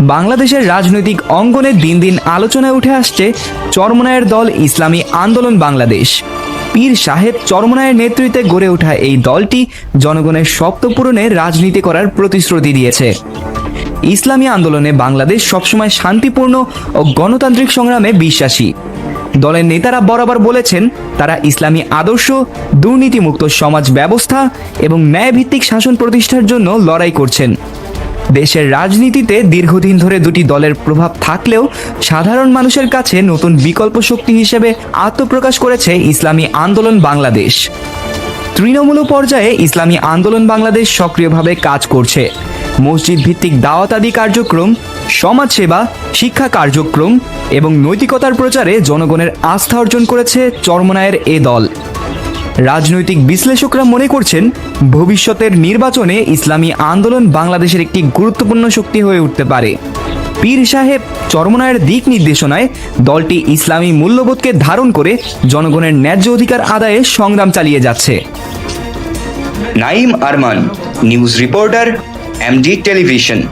বাংলাদেশের রাজনৈতিক অঙ্গনে দিন দিন আলোচনায় উঠে আসছে চরমনায়ের দল ইসলামী আন্দোলন বাংলাদেশ। পীর সাহেব চরমনায়ের নেতৃত্বে গড়ে ওঠা এই দলটি জনগণের স্বপ্ন পূরণে রাজনীতি করার প্রতিশ্রুতি দিয়েছে। ইসলামী আন্দোলনে বাংলাদেশ সবসময় শান্তিপূর্ণ ও গণতান্ত্রিক সংগ্রামে বিশ্বাসী। দলের নেতারা বরাবর বলেছেন, তারা ইসলামী আদর্শ, দুর্নীতিমুক্ত সমাজ ব্যবস্থা এবং ন্যায়ভিত্তিক শাসন প্রতিষ্ঠার জন্য লড়াই করছেন। দেশের রাজনীতিতে দীর্ঘদিন ধরে দুটি দলের প্রভাব থাকলেও সাধারণ মানুষের কাছে নতুন বিকল্প শক্তি হিসেবে আত্মপ্রকাশ করেছে ইসলামী আন্দোলন বাংলাদেশ। তৃণমূল পর্যায়ে ইসলামী আন্দোলন বাংলাদেশ সক্রিয়ভাবে কাজ করছে। মসজিদ ভিত্তিক দাওয়াত আদি কার্যক্রম, সমাজসেবা, শিক্ষা কার্যক্রম এবং নৈতিকতার প্রচারে জনগণের আস্থা অর্জন করেছে চরমনায়ের এ দল। রাজনৈতিক বিশ্লেষকরা মনে করছেন, ভবিষ্যতের নির্বাচনে ইসলামী আন্দোলন বাংলাদেশের একটি গুরুত্বপূর্ণ শক্তি হয়ে উঠতে পারে। পীর সাহেব চরমনায়ের দিক নির্দেশনায় দলটি ইসলামী মূল্যবোধকে ধারণ করে জনগণের ন্যায্য অধিকার আদায়ে সংগ্রাম চালিয়ে যাচ্ছে। Naim Arman, news reporter, MD television.